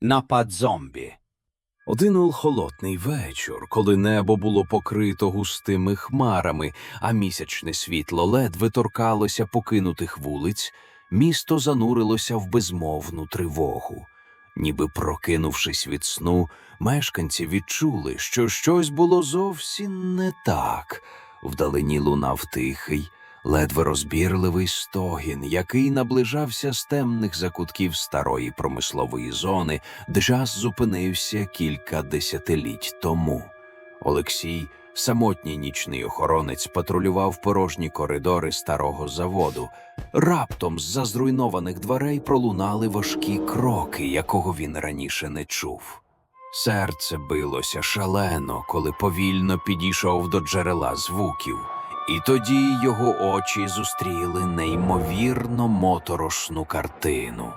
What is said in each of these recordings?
Напад зомбі. Один холодний вечір, коли небо було покрито густими хмарами, а місячне світло ледве торкалося покинутих вулиць, місто занурилося в безмовну тривогу. Ніби прокинувшись від сну, мешканці відчули, що щось було зовсім не так. Вдалині лунав тихий, ледве розбірливий стогін, який наближався з темних закутків старої промислової зони, час зупинився кілька десятиліть тому. Олексій, самотній нічний охоронець, патрулював порожні коридори старого заводу. Раптом з-за зруйнованих дверей пролунали важкі кроки, якого він раніше не чув. Серце билося шалено, коли повільно підійшов до джерела звуків, і тоді його очі зустріли неймовірно моторошну картину.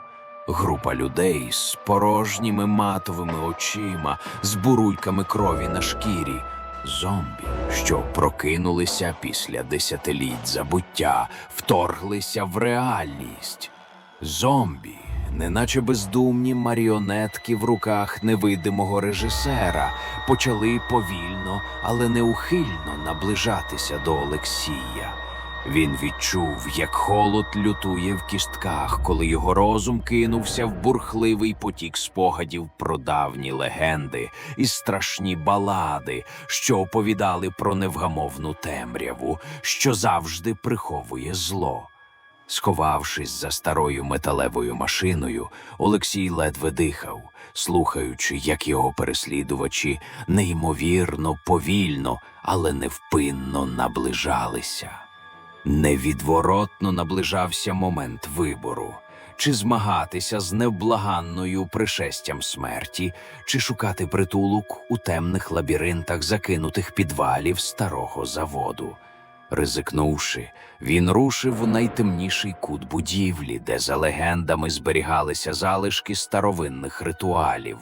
Група людей з порожніми матовими очима, з буруйками крові на шкірі, зомбі, що прокинулися після десятиліть забуття, вторглися в реальність. Зомбі, неначе бездумні маріонетки в руках невидимого режисера, почали повільно, але неухильно наближатися до Олексія. Він відчув, як холод лютує в кістках, коли його розум кинувся в бурхливий потік спогадів про давні легенди і страшні балади, що оповідали про невгамовну темряву, що завжди приховує зло. Сховавшись за старою металевою машиною, Олексій ледве дихав, слухаючи, як його переслідувачі неймовірно, повільно, але невпинно наближалися. Невідворотно наближався момент вибору. Чи змагатися з невблаганною пришестям смерті, чи шукати притулок у темних лабіринтах закинутих підвалів старого заводу. Ризикнувши, він рушив у найтемніший кут будівлі, де за легендами зберігалися залишки старовинних ритуалів.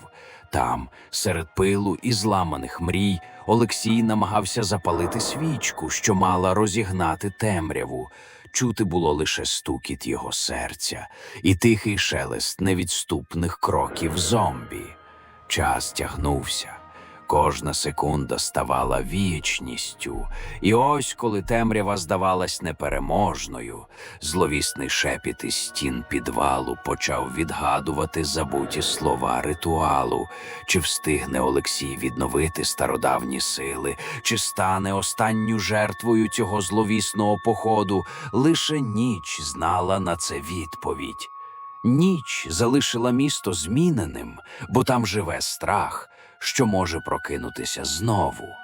Там, серед пилу і зламаних мрій, Олексій намагався запалити свічку, що мала розігнати темряву. Чути було лише стукіт його серця і тихий шелест невідступних кроків зомбі. Час тягнувся. Кожна секунда ставала вічністю, і ось, коли темрява здавалась непереможною, зловісний шепіт із стін підвалу почав відгадувати забуті слова ритуалу, чи встигне Олексій відновити стародавні сили, чи стане останню жертвою цього зловісного походу, лише ніч знала на це відповідь. Ніч залишила місто зміненим, бо там живе страх, що може прокинутися знову.